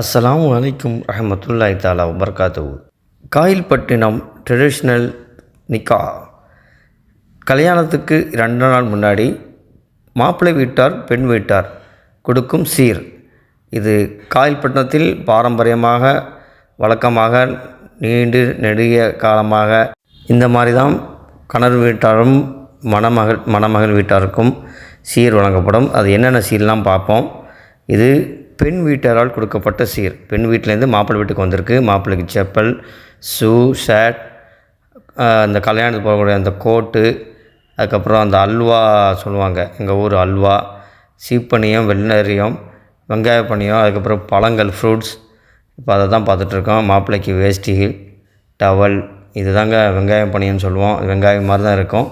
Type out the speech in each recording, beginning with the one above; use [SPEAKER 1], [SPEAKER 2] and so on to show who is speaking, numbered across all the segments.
[SPEAKER 1] அஸ்ஸலாமு வலைக்கும் ரஹமத்துல்லாய் தாலா வபர்காத்து காயில்பட்டினம் ட்ரெடிஷ்னல் நிக்கா. கல்யாணத்துக்கு ரெண்டு நாள் முன்னாடி மாப்பிள்ளை வீட்டார் பெண் வீட்டார் கொடுக்கும் சீர். இது காயில்பட்டினத்தில் பாரம்பரியமாக வழக்கமாக நீண்டு நெடிய காலமாக இந்த மாதிரி தான் கணவர் வீட்டாரும் மணமகள் மணமகள் வீட்டாருக்கும் சீர் வழங்கப்படும். அது என்னென்ன சீர்லாம் பார்ப்போம்? இது பெண் வீட்டாரால் கொடுக்கப்பட்ட சீர். பெண் வீட்டிலேருந்து மாப்பிள்ளை வீட்டுக்கு வந்திருக்கு. மாப்பிள்ளைக்கு செப்பல் ஷூ ஷர்ட் அந்த கல்யாணத்துக்கு போகக்கூடிய அந்த கோட்டு அதுக்கப்புறம் அந்த அல்வா சொல்லுவாங்க. எங்கள் ஊர் அல்வா. சீப்பனியம் வெள்ளரியம் வெங்காய பனியம் அதுக்கப்புறம் பழங்கள் ஃப்ரூட்ஸ். இப்போ அதை தான் பார்த்துட்ருக்கோம். மாப்பிள்ளைக்கு வேஷ்டி டவல். இது தாங்க வெங்காய பனியம்னு சொல்லுவோம். வெங்காயம் மாதிரி தான் இருக்கும்.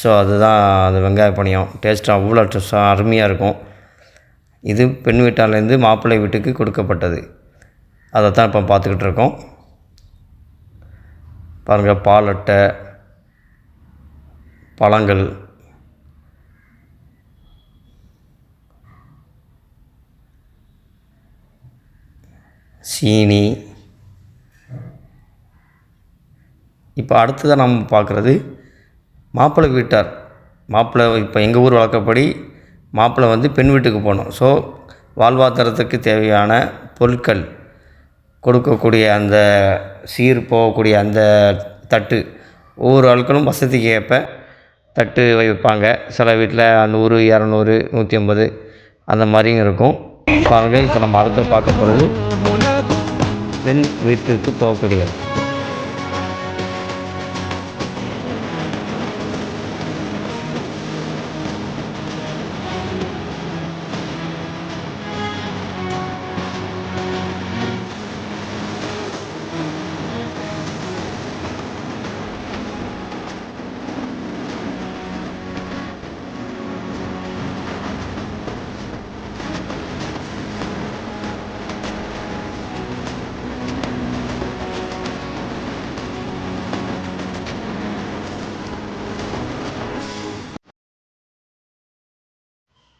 [SPEAKER 1] ஸோ அதுதான் அந்த வெங்காய பனியம். டேஸ்ட்டு அவ்வளோ அருமையாக இருக்கும். இது பெண் வீட்டாலேருந்து மாப்பிள்ளை வீட்டுக்கு கொடுக்கப்பட்டது. அதை தான் இப்போ பார்த்துக்கிட்டு இருக்கோம் பாருங்கள் பால் அட்டை பழங்கள் சீனி. இப்போ அடுத்ததாக நம்ம பார்க்குறது மாப்பிள்ளை வீட்டார். மாப்பிள்ளை இப்போ எங்கள் ஊர் வழக்கப்படி மாப்பிள்ளை வந்து பெண் வீட்டுக்கு போகணும். ஸோ வாழ்வாதாரத்துக்கு தேவையான பொருட்கள் கொடுக்கக்கூடிய அந்த சீர் போகக்கூடிய அந்த தட்டு ஒவ்வொரு ஆட்களும் வசதிக்கு ஏற்ப தட்டு வைப்பாங்க. சில வீட்டில் நூறு இரநூறு நூற்றி ஐம்பது அந்த மாதிரியும் இருக்கும். பாருங்கள் இப்போ நம்ம அடுத்து பார்க்க போகிறது பெண் வீட்டுக்கு போகக்கூடியது.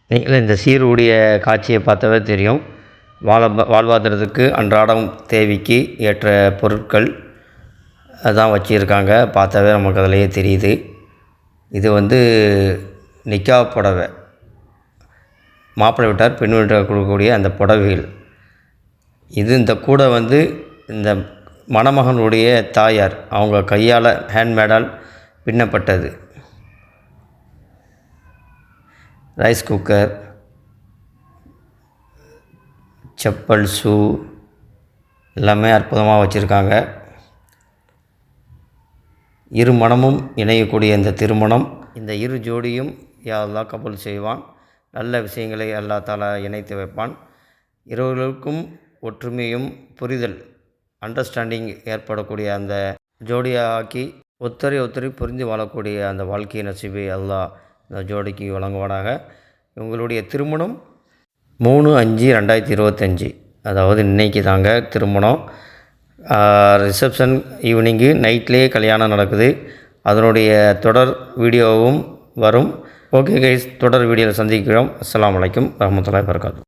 [SPEAKER 1] நீங்கள் இந்த சீருடைய காட்சியை பார்த்தாவே தெரியும். வாழ வாழ்வாதாரத்துக்கு அன்றாடம் தேவைக்கு ஏற்ற பொருட்கள் அதான் வச்சுருக்காங்க. பார்த்தாவே நமக்கு அதிலேயே தெரியுது. இது வந்து நிக்கா புடவை. மாப்பிள்ளை விட்டார் பெண் வீட்டார் கொடுக்கக்கூடிய அந்த புடவைகள். இது இந்த கூடை வந்து இந்த மணமகனுடைய தாயார். அவங்க கையால் ஹேண்ட்மேடால் பின்னப்பட்டது. ரைஸ் குக்கர் செப்பல் ஷூ எல்லாமே அற்புதமாக வச்சுருக்காங்க. இரு மனமும் இணையக்கூடிய இந்த திருமணம் இந்த இரு ஜோடியும் யாரெல்லாம் கபல் செய்வான். நல்ல விஷயங்களை அல்லா தாலா இணைத்து வைப்பான். இருவர்களுக்கும் ஒற்றுமையும் புரிதல் அண்டர்ஸ்டாண்டிங் ஏற்படக்கூடிய அந்த ஜோடியாக்கி ஒத்தரை ஒத்தரை புரிந்து வாழக்கூடிய அந்த வாழ்க்கையை நசிபை அல்லாஹ் இந்த ஜோடிக்கு வழங்குவானாக இவங்களுடைய திருமணம் மூணு அஞ்சு ரெண்டாயிரத்தி இருபத்தஞ்சி. அதாவது இன்றைக்கி தாங்க திருமணம். ரிசப்ஷன் ஈவினிங்கு நைட்லேயே கல்யாணம் நடக்குது. அதனுடைய தொடர் வீடியோவும் வரும். ஓகே கைஸ் தொடர் வீடியோவில் சந்திக்கிறோம். அஸ்லாம் வலைக்கம் வரமத்துல வரகாத்து